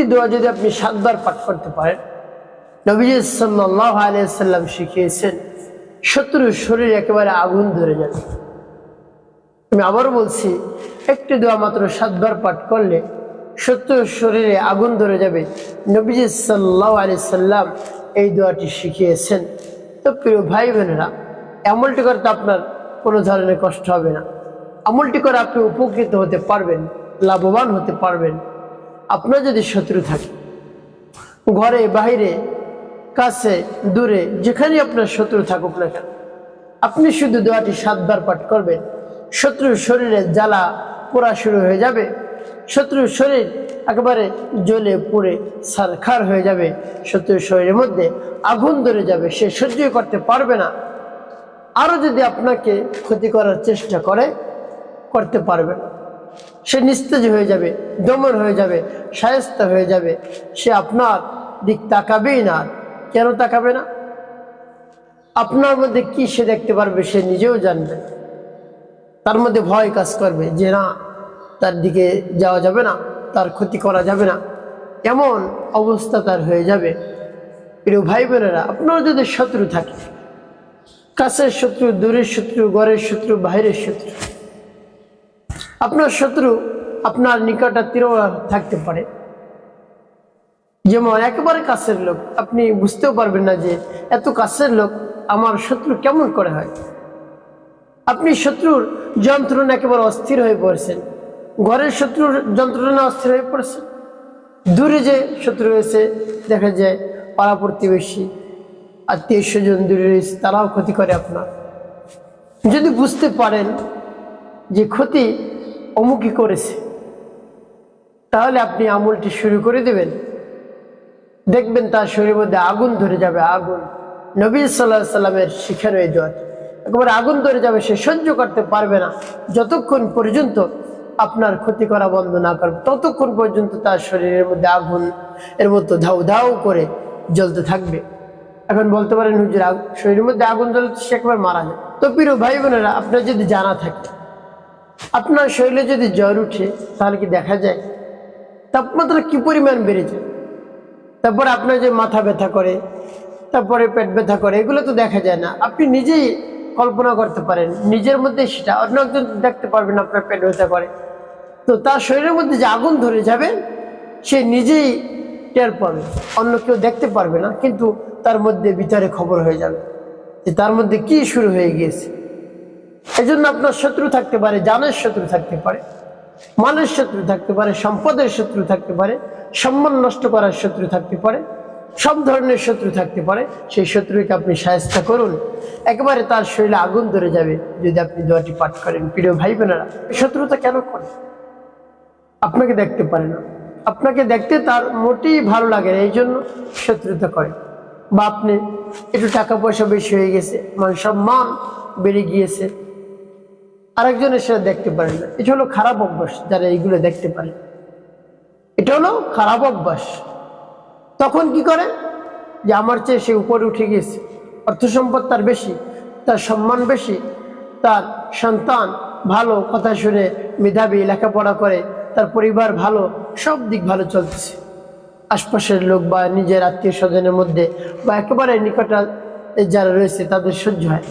একটি দোয়া যদি আপনি সাতবার পাঠ করতে পারেন, নবীজ সাল্লাহ আলিয়াল্লাম শিখিয়েছেন শত্রুর শরীর একেবারে আগুন ধরে যাবে। আমি আবার বলছি, একটি দোয়া মাত্র সাতবার পাঠ করলে শত্রুর শরীরে আগুন ধরে যাবে। নবীজ সাল্লাহ আলি সাল্লাম এই দোয়াটি শিখিয়েছেন। তো প্রিয় ভাই বোনেরা, আমলটি করতে আপনার কোনো ধরনের কষ্ট হবে না। আমলটি করে আপনি উপকৃত হতে পারবেন, লাভবান হতে পারবেন। আপনার যদি শত্রু থাকে ঘরে বাইরে কাছে, দূরে, যেখানেই আপনার শত্রু থাকুক না কেন, আপনি শুধু দোয়াটি সাতবার পাঠ করবেন। শত্রুর শরীরে জ্বালা পোড়া শুরু হয়ে যাবে। শত্রুর শরীর একেবারে জ্বলে পুড়ে সারখার হয়ে যাবে। শত্রুর শরীরের মধ্যে আগুন ধরে যাবে, সে সহ্য করতে পারবে না। আরও যদি আপনাকে ক্ষতি করার চেষ্টা করে, করতে পারবে না। সে নিস্তেজ হয়ে যাবে, দমন হয়ে যাবে, সায়স্ত হয়ে যাবে। সে আপনার দিক তাকাবেই না। কেন তাকাবে না? আপনার মধ্যে কি সে দেখতে পারবে সে নিজেও জানবে। তার মধ্যে ভয় কাজ করবে যে না, তার দিকে যাওয়া যাবে না, তার ক্ষতি করা যাবে না। এমন অবস্থা তার হয়ে যাবে। প্রিয় ভাই বোনেরা আপনার যদি শত্রু থাকে, কাছের শত্রু, দূরের শত্রু, ঘরের শত্রু, বাইরের শত্রু আপনার শত্রু আপনার নিকটাত্মীয় থাকতে পারে। যেমন একেবারে কাছের লোক, আপনি বুঝতেও পারবেন না যে এত কাছের লোক আমার শত্রু কেমন করে হয়। আপনি শত্রুর যন্ত্রণা একেবারে অস্থির হয়ে পড়েছেন। ঘরের শত্রুর যন্ত্রণা অস্থির হয়ে পড়েছেন দূরে যে শত্রু রয়েছে, দেখা যায় পাড়া প্রতিবেশী, আত্মীয় স্বজন দূরে রয়েছে, তারাও ক্ষতি করে আপনার। যদি বুঝতে পারেন যে ক্ষতি অমুকই করেছে। তাহলে আপনি আমলটি শুরু করে দেবেন। দেখবেন তার শরীরের মধ্যে আগুন ধরে যাবে, আগুন। নবী সাল্লাহ সাল্লামের শিখানো এই দোয়াটি একেবারে আগুন ধরে যাবে, সে সহ্য করতে পারবে না। যতক্ষণ পর্যন্ত আপনার ক্ষতি করা বন্ধ না করবে, ততক্ষণ পর্যন্ত তার শরীরের মধ্যে আগুন এর মতো ধাউ ধাউ করে জ্বলতে থাকবে। এখন বলতে পারেন, হুজুর শরীরের মধ্যে আগুন জ্বলে তো সে একবার মারা যায়। তো প্রিয় ভাই বোনেরা, আপনার যদি জানা থাকে আপনার শরীরে যদি জ্বর উঠে, তাহলে কি দেখা যায়? তাপমাত্রা কি পরিমাণ বেড়ে যায়? তারপরে আপনার যে মাথা ব্যথা করে, তারপরে পেট ব্যথা করে, এগুলো তো দেখা যায় না। আপনি নিজেই কল্পনা করতে পারেন, নিজের মধ্যে সেটা। অন্য একজন দেখতে পারবেন আপনার পেট ব্যথা করে। তো তার শরীরের মধ্যে যে আগুন ধরে যাবে, সে নিজেই টের পাবে। অন্য কেউ দেখতে পারবে না, কিন্তু তার মধ্যে বিচারে খবর হয়ে যাবে যে তার মধ্যে কি শুরু হয়ে গিয়েছে। এজন্য আপনার শত্রু থাকতে পারে, জানের শত্রু থাকতে পারে মানের শত্রু থাকতে পারে, সম্পদের শত্রু থাকতে পারে, সম্মান নষ্ট করার শত্রু থাকতে পারে, সব ধরনের শত্রু থাকতে পারে, সেই শত্রুকে আপনি সাহায্য করুন। একেবারে তার শরীরে আগুন ধরে যাবে, যদি আপনি দোয়াটি পাঠ করেন। প্রিয় ভাই বোনেরা শত্রুতা কেন করে? আপনাকে দেখতে পারে না। আপনাকে দেখতে তার মোটেই ভালো লাগে না, এই জন্য শত্রুতা করে। বা আপনি একটু টাকা পয়সা বেশি হয়ে গেছে, মান সম্মান বেড়ে গিয়েছে। আরেকজনের সেটা দেখতে পারে না এটা হলো খারাপ অভ্যাস যারা এইগুলো দেখতে পারে। এটা হলো খারাপ অভ্যাস। তখন কি করে? যে আমার চেয়ে সে উপরে উঠে গিয়েছে। অর্থ সম্পদ তার বেশি, তার সম্মান বেশি, তার সন্তান ভালো কথা শুনে, মেধাবী, লেখাপড়া করে, তার পরিবার ভালো, সব দিক ভালো চলতেছে। আশপাশের লোক বা নিজের আত্মীয় স্বজনের মধ্যে বা একেবারে নিকট যারা রয়েছে তাদের সহ্য হয়।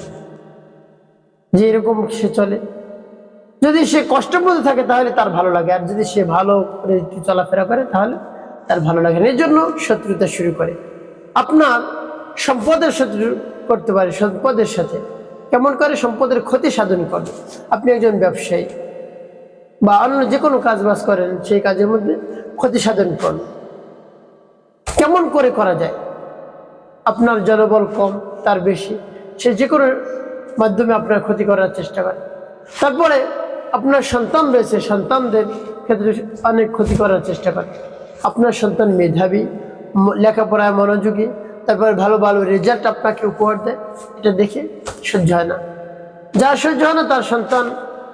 যে এরকম সে চলে। যদি সে মধ্যে থাকে, তাহলে তার ভালো লাগে। আর যদি সে ভালো করে চলাফেরা করে, তাহলে তার ভালো লাগে না। এই জন্য শত্রুতা শুরু করে। আপনার সম্পদের শত্রু করতে পারে সম্পদের সাথে। কেমন করে সম্পদের ক্ষতি সাধন করে আপনি একজন ব্যবসায়ী বা অন্য যে কোনো কাজ বাজ করেন, সেই কাজের মধ্যে ক্ষতি সাধন করেন। কেমন করে করা যায়? আপনার জনবল কম, তার বেশি। সে যে কোনো মাধ্যমে আপনার ক্ষতি করার চেষ্টা করে। তারপরে আপনার সন্তান রয়েছে, সন্তানদের ক্ষেত্রে অনেক ক্ষতি করার চেষ্টা করে। আপনার সন্তান মেধাবী লেখাপড়ায় মনোযোগী, তারপরে ভালো ভালো রেজাল্ট আপনাকে উপহার দেয়, এটা দেখে সহ্য হয় না। যা সহ্য হয় না, তার সন্তান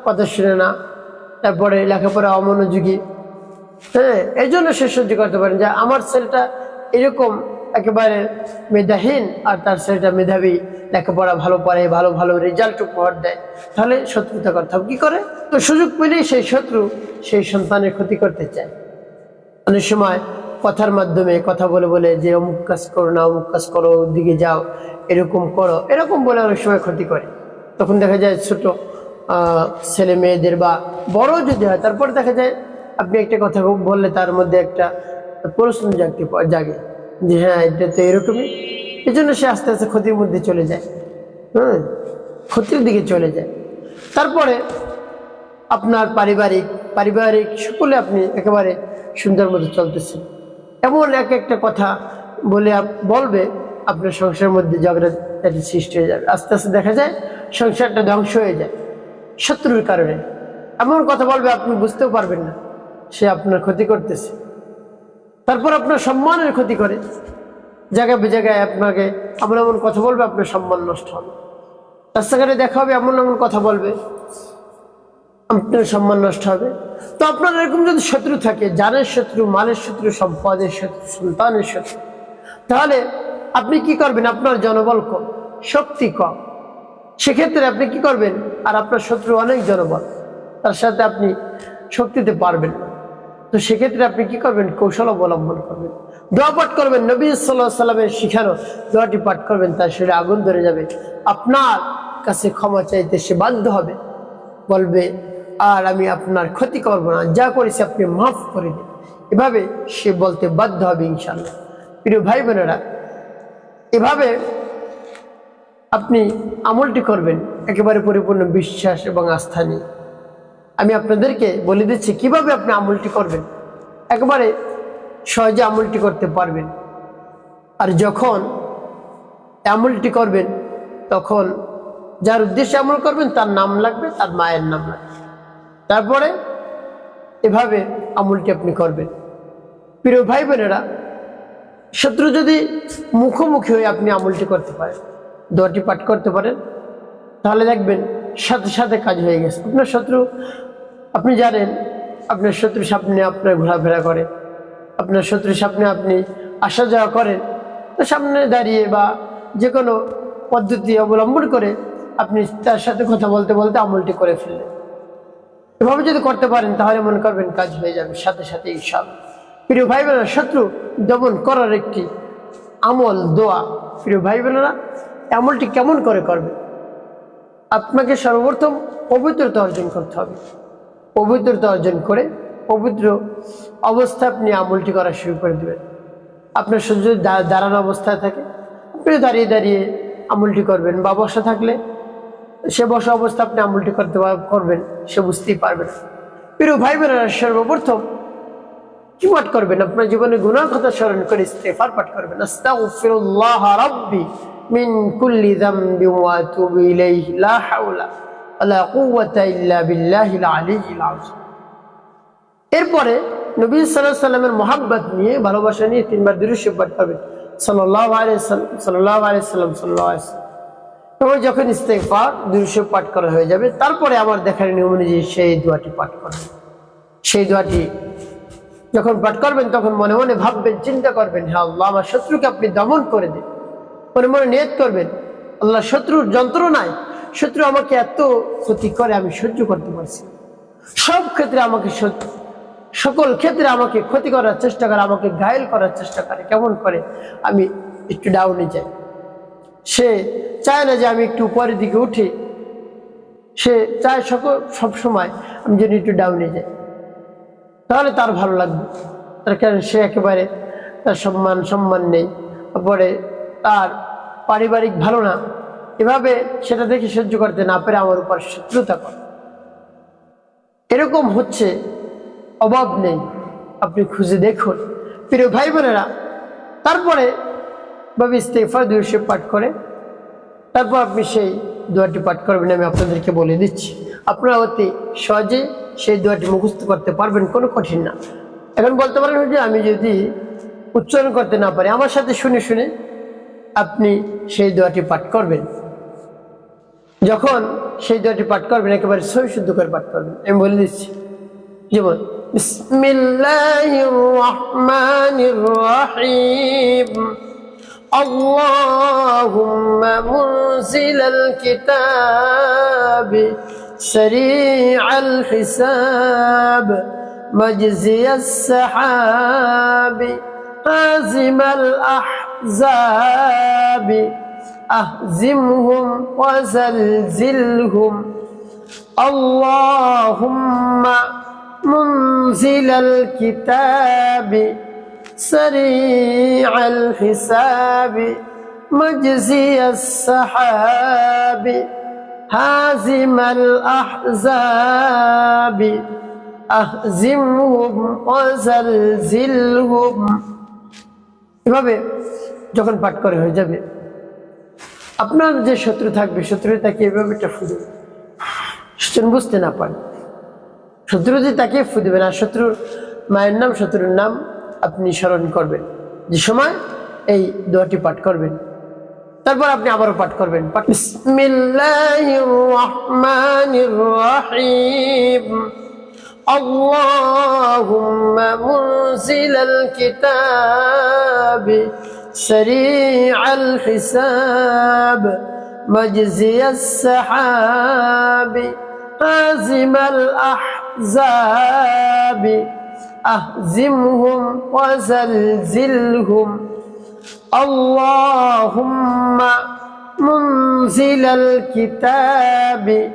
কথা শুনে না। তারপরে লেখাপড়া অমনোযোগী হ্যাঁ এই জন্য সে সহ্য করতে পারেন যে আমার ছেলেটা এরকম একেবারে মেধাহীন আর তার ছেলেটা মেধাবী, লেখাপড়া ভালো পড়ে ভালো ভালো রেজাল্ট উপহার দেয়। তাহলে শত্রুতা হবে। কী করে? তো সুযোগ পেলেই সেই শত্রু সেই সন্তানের ক্ষতি করতে চায়। অনেক সময় কথার মাধ্যমে কথা বলে বলে যে, অমুক কাজ করো না, অমুক কাজ করো দিকে যাও, এরকম করো। এরকম বলে অনেক সময় ক্ষতি করে। তখন দেখা যায় ছোট ছেলে মেয়েদের বা বড় যদি হয়, তারপর দেখা যায় আপনি একটা কথা বললে তার মধ্যে একটা প্রশ্ন জাগতে জাগে। যে হ্যাঁ এটা তো এরকমই। এই জন্য সে আস্তে আস্তে ক্ষতির মধ্যে চলে যায়। হ্যাঁ ক্ষতির দিকে চলে যায়। তারপরে আপনার পারিবারিক পারিবারিক সকলে আপনি একেবারে সুন্দর মতো চলতেছেন। এমন এক একটা কথা বলে বলবে, আপনার সংসারের মধ্যে ঝগড়াঝাটি সৃষ্টি হয়ে যাবে। আস্তে আস্তে দেখা যায়, সংসারটা ধ্বংস হয়ে যায় শত্রুর কারণে। এমন কথা বলবে আপনি বুঝতেও পারবেন না। সে আপনার ক্ষতি করতেছে। তারপর আপনার সম্মানের ক্ষতি করে। জায়গায় বে জায়গায় আপনাকে এমন এমন কথা বলবে, আপনার সম্মান নষ্ট হবে। রাস্তাঘাটে দেখা হবে, এমন এমন কথা বলবে, আপনার সম্মান নষ্ট হবে। তো আপনার এরকম যদি শত্রু থাকে, জানের শত্রু, মালের শত্রু, সম্পদের শত্রু, সন্তানের শত্রু, তাহলে আপনি কি করবেন? আপনার জনবল কম, শক্তি কম। সেক্ষেত্রে আপনি কি করবেন? আর আপনার শত্রু অনেক জনবল, তার সাথে আপনি শক্তিতে পারবেন তো সেক্ষেত্রে আপনি কি করবেন? কৌশল অবলম্বন করবেন। দোয়া পাঠ করবেন। নবী সাল্লাহ সাল্লামের শিখানো দোয়াটি পাঠ করবেন, তার শরীরে আগুন ধরে যাবে। আপনার কাছে ক্ষমা চাইতে সে বাধ্য হবে। বলবে, আর আমি আপনার ক্ষতি করব না। যা করেছি আপনি মাফ করে দিন। এভাবে সে বলতে বাধ্য হবে ইনশাল্লাহ প্রিয় ভাই বোনেরা এভাবে আপনি আমলটি করবেন। একেবারে পরিপূর্ণ বিশ্বাস এবং আস্থা নিয়ে। আমি আপনাদেরকে বলে দিচ্ছি, কীভাবে আপনি আমলটি করবেন? একবারে সহজে আমলটি করতে পারবেন। আর যখন আমলটি করবেন, তখন যার উদ্দেশ্যে আমল করবেন, তার নাম লাগবে, তার মায়ের নাম লাগবে। তারপরে এভাবে আমলটি আপনি করবেন। প্রিয় ভাই বোনেরা শত্রু যদি মুখোমুখি হয়ে আপনি আমলটি করতে পারেন, দোয়াটি পাঠ করতে পারেন, তাহলে দেখবেন সাথে সাথে কাজ হয়ে গেছে। আপনার শত্রু, আপনি জানেন, আপনার শত্রু সামনে আপনার ঘোরাফেরা করে। আপনার শত্রু সামনে আপনি আসা যাওয়া করেন। তো সামনে দাঁড়িয়ে বা যে কোনো পদ্ধতি অবলম্বন করে আপনি তার সাথে কথা বলতে বলতে আমলটি করে ফেললেন। এভাবে যদি করতে পারেন, তাহলে মনে করবেন কাজ হয়ে যাবে। সাথে সাথে সব প্রিয় ভাই বোনেরা শত্রু দমন করার একটি আমল, দোয়া। প্রিয় ভাই বোনেরা আমলটি কেমন করে করবে আপনাকে সর্বপ্রথম পবিত্রতা অর্জন করতে হবে। পবিত্রতা অর্জন করে পবিত্র অবস্থা আপনি আমলটি করা শুরু করে দেবেন। আপনার দা- দাঁড়ানো অবস্থায় থাকে। আপনি দাঁড়িয়ে দাঁড়িয়ে আমলটি করবেন বা বসা থাকলে সে বসা অবস্থা আপনি আমলটি করতে করবেন, সে বুঝতেই পারবেন প্রিয় ভাই বোনেরা সর্বপ্রথম কি পাঠ করবেন? আপনার জীবনে গুনার কথা স্মরণ করে ইস্তেফার পাঠ করবেন। আস্তাগফিরুল্লাহ রাব্বি। কুল্লি যামবি ওয়া আতুবু ইলাইহি, লা হাওলা ওয়ালা কুওয়াতা ইল্লা বিল্লাহিল আলিয়্যিল আযীম। এরপরে নবী আলাইহি সাল্লামের মহাব্বত নিয়ে, ভালোবাসা নিয়ে তিনবার দুরূদ পাঠ করবেন সাল্লাল্লাহু আলাইহি সাল্লাম সাল্লাল্লাহু আলাইহি সাল্লাম, সাল্লাল্লাহু আলাইহি সাল্লাম। এবং যখন ইস্তেগফার, দুরূদ পাঠ করা হয়ে যাবে, তারপরে আবার দেখার নিয়ম অনুযায়ী সেই দোয়াটি পাঠ করবেন সেই দোয়াটি যখন পাঠ করবেন, তখন মনে মনে ভাববেন, চিন্তা করবেন হ্যাঁ আল্লাহ, আমার শত্রুকে আপনি দমন করে দিন। মনে মনে নিয়ত করবেন। আল্লাহ শত্রুর যন্ত্রণায় শত্রু আমাকে এত ক্ষতি করে, আমি সহ্য করতে পারছি সব ক্ষেত্রে আমাকে সকল ক্ষেত্রে আমাকে ক্ষতি করার চেষ্টা করে, আমাকে ঘায়েল করার চেষ্টা করে, কেমন করে, আমি একটু ডাউনে যাই। সে চায় না যে আমি একটু উপরের দিকে উঠি। সে চায় সকল সবসময় আমি যেন একটু ডাউনে যাই। তাহলে তার ভালো লাগবে। তার কারণ সে একেবারে তার সম্মান সম্মান নেই। তারপরে তার পারিবারিক ভালো না। এভাবে সেটা দেখে সহ্য করতে না পেরে আমার উপর শত্রুতা করে। এরকম হচ্ছে, অভাব নেই। আপনি খুঁজে দেখুন। প্রিয় ভাই বোনেরা তারপরে ভাবে ইস্তেফার দুইশো পাঠ করে, তারপর আপনি সেই দোয়াটি পাঠ করবেন, আমি আপনাদেরকে বলে দিচ্ছি। আপনারা অতি সহজে সেই দোয়াটি মুখস্থ করতে পারবেন, কোনো কঠিন না। এখন বলতে পারেন যে আমি যদি উচ্চারণ করতে না পারি, আমার সাথে শুনে শুনে আপনি সেই দোয়াটি পাঠ করবেন যখন সেই দোয়াটি পাঠ করবেন একেবারে সই শুদ্ধ করে পাঠ করবেন আমি বলে দিচ্ছি যেমন বিসমিল্লাহির রহমানির রহিম اللهم منزل الكتاب سريع الحساب مجزي السحاب هازم الأحزاب أهزمهم وزلزلهم اللهم منزل الكتاب سريع الحساب مجزي السحاب هازم الأحزاب أهزمهم وزلزلهم এভাবে যখন পাঠ করে হয়ে যাবে আপনার যে শত্রু থাকবে শত্রু তাকে এভাবে একটা ফুদে সেজন বুঝতে না পারে শত্রু যদি তাকে ফু দেবেন আর শত্রুর মায়ের নাম শত্রুর নাম আপনি স্মরণ করবেন যে সময় এই দোয়াটি পাঠ করবেন তারপর আপনি আবারও পাঠ করবেন পাঠ- বিসমিল্লাহির রহমানির রহিম اللهم منزل الكتاب سريع الحساب مجزي السحاب هازم الأحزاب. أهزمهم وزلزلهم. اللهم منزل الكتاب.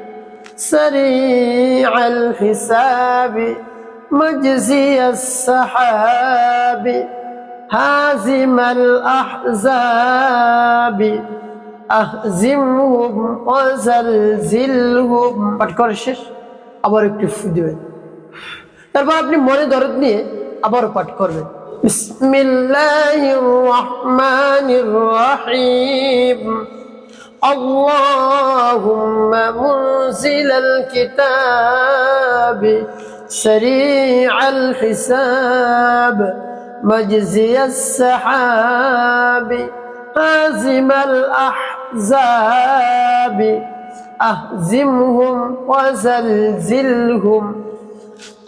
سريع الحساب مجزي السحاب. هازم الأحزاب أهزمهم وزلزلهم পাঠ করা শেষ আবার একটু ফু দিবেন তারপর আপনি মনে দরদ নিয়ে আবার পাঠ করবেন বিসমিল্লাহির রহমানির রহিম اللهم منزل الكتاب سريع الحساب مجزي السحاب هازم الأحزاب. أهزمهم وزلزلهم.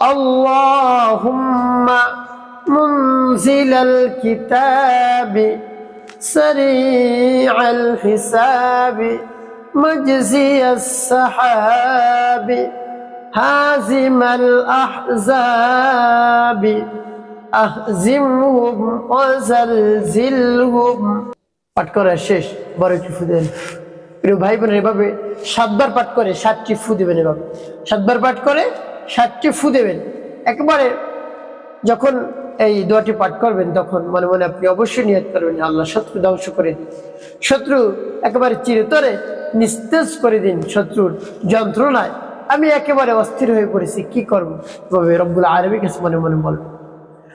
اللهم منزل الكتاب سريع الحساب. مجزي السحاب هازم الأحزاب. أهزمهم وزلزلهم পাঠ করা শেষ বড় একটু ফু দেন প্রিয় ভাই বোনের এভাবে সাতবার পাঠ করে সাতটি ফু দেবেন এভাবে সাতবার পাঠ করে সাতটি ফু দেবেন একেবারে যখন এই দোয়াটি পাঠ করবেন তখন মনে মনে আপনি অবশ্যই নিয়ত করবেন যে আল্লাহ শত্রু ধ্বংস করে দিন শত্রু একেবারে চিরতরে নিস্তেজ করে দিন শত্রুর যন্ত্রণায় আমি একেবারে অস্থির হয়ে পড়েছি কি করবো এভাবে রব্বুল আরবি কাছে মনে মনে বলবেন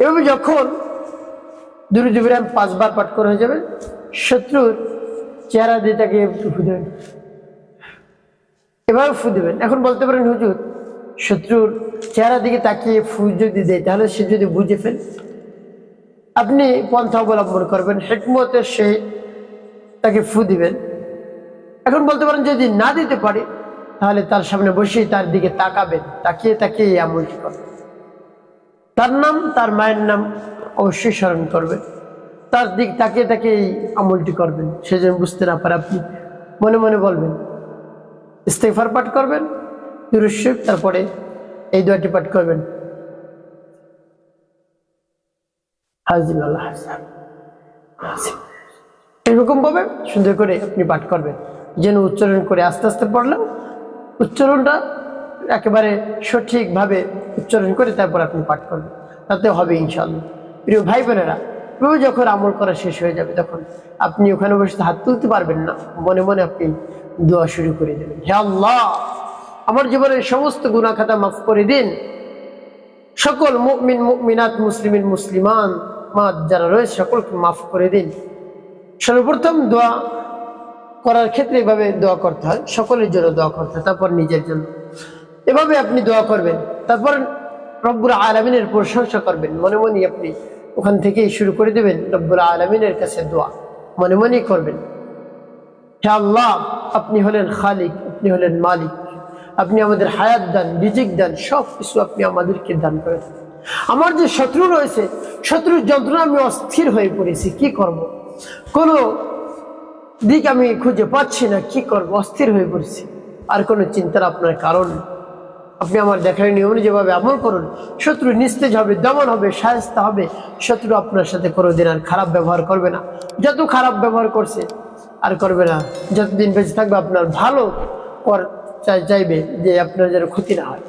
এভাবে যখন দুরুদ ইব্রাহিম পাঁচবার পাঠ করা হয়ে যাবে, শত্রুর চেহারা দিয়ে তাকে একটু ফু দেবেন। এভাবে ফু দেবেন। এখন বলতে পারেন, হুজুর, শত্রুর চেহারা দিকে তাকিয়ে ফু যদি দেয়, তাহলে সে যদি বুঝে ফেলে। আপনি পন্থা অবলম্বন করবেন হেকমতের সে তাকে ফু দিবেন। এখন বলতে পারেন, যদি না দিতে পারে, তাহলে তার সামনে বসেই তার দিকে তাকাবেন, তাকিয়ে তাকিয়ে এই আমলটি করবেন। তার নাম, তার মায়ের নাম অবশ্যই স্মরণ করবেন তার দিক তাকে তাকে এই আমলটি করবেন। সে যেন বুঝতে না পারে, আপনি মনে মনে বলবেন ইস্তেফার পাঠ করবেন দুরুশিব তারপরে এই দোয়াটি পাঠ করবেন। আল্লাহ। এরকম ভাবে সুন্দর করে আপনি পাঠ করবেন। যেন উচ্চারণ করে আস্তে আস্তে পড়লেও উচ্চারণটা একেবারে সঠিকভাবে উচ্চারণ করে তারপর আপনি পাঠ করবেন। তাতে হবে ইনশাল্লাহ প্রিয় ভাই বোনেরা এভাবে যখন আমল করা শেষ হয়ে যাবে, তখন আপনি ওখানে বসে হাত তুলতে পারবেন না। মনে মনে আপনি দোয়া শুরু করে দেবেন। হে আল্লাহ, আমার জীবনের সমস্ত গুণা খাতা মাফ করে দিন। সকল মুমিন, মুমিনাত, মুসলিমিন, মুসলিমান, মা যারা রয়েছে, সকলকে মাফ করে দিন। সর্বপ্রথম দোয়া করার ক্ষেত্রে এভাবে দোয়া করতে হয়। সকলের জন্য দোয়া করতে হয়, তারপর নিজের জন্য। এভাবে আপনি দোয়া করবেন। তারপর রব্বুর আলমিনের প্রশংসা করবেন। মনে মনে আপনি ওখান থেকেই শুরু করে দেবেন রব্বুর আলমিনের কাছে দোয়া। মনে মনেই করবেন। হে আল্লাহ আপনি হলেন খালিক, আপনি হলেন মালিক। আপনি আমাদের হায়াত দান, রিজিক দান সব কিছু আপনি আমাদেরকে দান করে আমার যে শত্রু রয়েছে, শত্রুর যন্ত্রণা আমি অস্থির হয়ে পড়েছি, কি করব। কোনো দিক আমি খুঁজে পাচ্ছি না, কি করব? অস্থির হয়ে পড়েছি। আর কোনো চিন্তার আপনার কারণ নেই। আপনি আমার দেখার নিয়ম যেভাবে আমল করুন। শত্রু নিস্তেজ হবে, দমন হবে, সায়স্তা হবে। শত্রু আপনার সাথে কোনোদিন আর খারাপ ব্যবহার করবে না। যত খারাপ ব্যবহার করছে আর করবে না, যতদিন বেঁচে থাকবে আপনার ভালো কর চাই, চাইবে যে আপনার যেন ক্ষতি না হয়।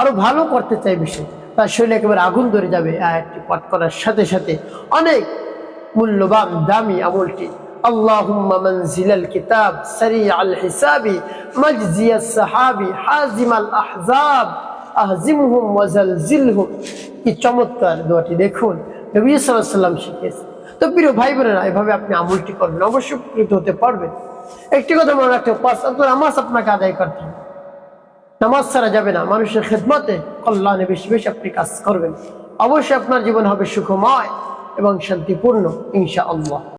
আরও ভালো করতে চাইবে সে। তার শরীরে একেবারে আগুন ধরে যাবে। আয়াতটি পাঠ করার সাথে সাথে অনেক মূল্যবান, দামি আমলটি اللهم منزل الكتاب سريع الحساب مجزي السحاب حازم الأحزاب أهزمهم وزلزلهم কি চমৎকার দোয়াটি দেখুন নবী সাল্লাল্লাহু আলাইহি সাল্লাম শিখিয়েছে তো প্রিয় ভাই বোনেরা এভাবে আপনি আমলটি করবেন অবশ্যই উপকৃত হতে পারবেন একটি কথা মনে রাখতে হবে, পাঁচ ওয়াক্ত নামাজ আপনাকে আদায় করতে হবে নামাজ ছাড়া যাবে না মানুষের খেদমতে কল্যাণে বেশি বেশি আপনি কাজ করবেন অবশ্যই আপনার জীবন হবে সুখময় এবং শান্তিপূর্ণ ইনশা আল্লাহ